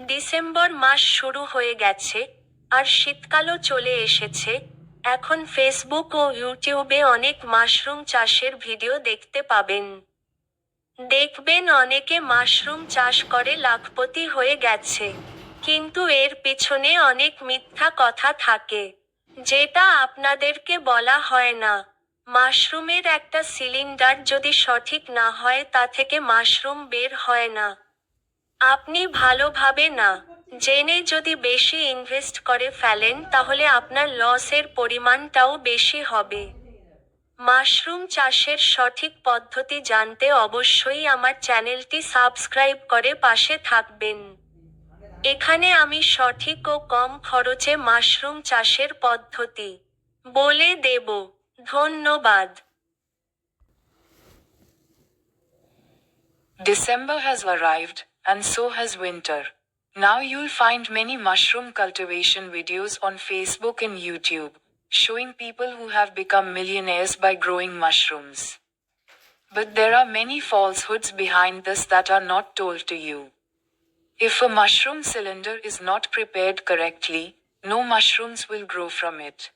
December মাস শুরু হয়ে গেছে, আর শীতকালও চলে এসেছে। এখন ফেসবুক ও ইউটিউবে অনেক মাশরুম চাষের ভিডিও দেখতে পাবেন। দেখবেন অনেকে মাশরুম চাষ করে লাখপতি হয়ে গেছে, কিন্তু এর পিছনে অনেক মিথ্যা কথা থাকে। যেটা আপনাদেরকে বলা হয় না। মাশরুমের একটা সিলিন্ডার যদি সঠিক না হয়, তা থেকে মাশরুম বের হয় না। আপনি ভালোভাবে না। জেনে যদি বেশি ইনভেস্ট করে ফেলেন তাহলে আপনার লসের পরিমাণটাও বেশি হবে। মাশরুম চাষের সঠিক পদ্ধতি জানতে অবশ্যই আমার চ্যানেলটি সাবস্ক্রাইব করে পাশে থাকবেন। এখানে আমি সঠিক ও কম খরচে মাশরুম চাষের পদ্ধতি বলে দেব। ধন্যবাদ। December has arrived, and so has winter. Now you'll find many mushroom cultivation videos on Facebook and YouTube, showing people who have become millionaires by growing mushrooms. But there are many falsehoods behind this that are not told to you. If a mushroom cylinder is not prepared correctly, no mushrooms will grow from it.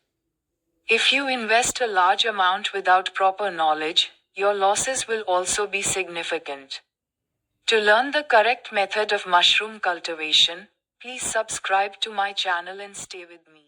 If you invest a large amount without proper knowledge, your losses will also be significant. To learn the correct method of mushroom cultivation, please subscribe to my channel and stay with me.